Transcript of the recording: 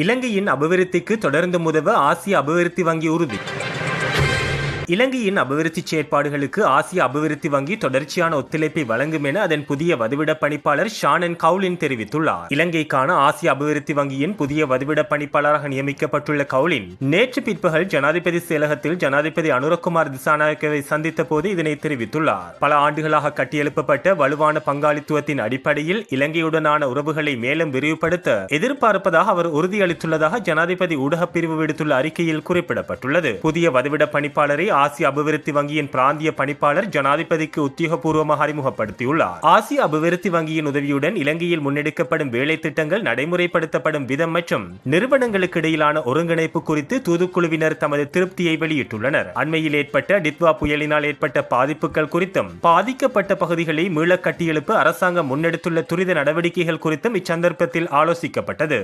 இலங்கையின் அபிவிருத்திக்கு தொடர்ந்து உதவ ஆசிய அபிவிருத்தி வங்கி உறுதி. இலங்கையின் அபிவிருத்தி செயற்பாடுகளுக்கு ஆசிய அபிவிருத்தி வங்கி தொடர்ச்சியான ஒத்துழைப்பை வழங்கும் என அதன் புதிய வதிவிட பணிப்பாளர் ஷானன் கவுலின் தெரிவித்துள்ளார். இலங்கைக்கான ஆசிய அபிவிருத்தி வங்கியின் புதிய வதிவிட பணிப்பாளராக நியமிக்கப்பட்டுள்ள கவுலின் நேற்று பிற்பகல் ஜனாதிபதி செயலகத்தில் ஜனாதிபதி அனுரகுமார் திசாநாயக்கவை சந்தித்த போது இதனை தெரிவித்துள்ளார். பல ஆண்டுகளாக கட்டியெழுப்பப்பட்ட வலுவான பங்காளித்துவத்தின் அடிப்படையில் இலங்கையுடனான உறவுகளை மேலும் விரிவுபடுத்த எதிர்பார்ப்பதாக அவர் உறுதியளித்துள்ளதாக ஜனாதிபதி ஊடகப் பிரிவு விடுத்துள்ள அறிக்கையில் குறிப்பிடப்பட்டுள்ளது. புதிய வதிவிட பணிப்பாளரை ஆசிய அபிவிருத்தி வங்கியின் பிராந்திய பணிப்பாளர் ஜனாதிபதிக்கு உத்தியோகபூர்வமாக அறிமுகப்படுத்தியுள்ளார். ஆசிய அபிவிருத்தி வங்கியின் உதவியுடன் இலங்கையில் முன்னெடுக்கப்படும் வேலை திட்டங்கள் நடைமுறைப்படுத்தப்படும் விதம் மற்றும் நிறுவனங்களுக்கு இடையிலான ஒருங்கிணைப்பு குறித்து தூதுக்குழுவினர் தமது திருப்தியை வெளியிட்டுள்ளனர். அண்மையில் ஏற்பட்ட டித்வா புயலினால் ஏற்பட்ட பாதிப்புகள் குறித்தும் பாதிக்கப்பட்ட பகுதிகளை மீள கட்டியெழுப்ப அரசாங்கம் முன்னெடுத்துள்ள துரித நடவடிக்கைகள் குறித்தும் இச்சந்தர்ப்பத்தில் ஆலோசிக்கப்பட்டது.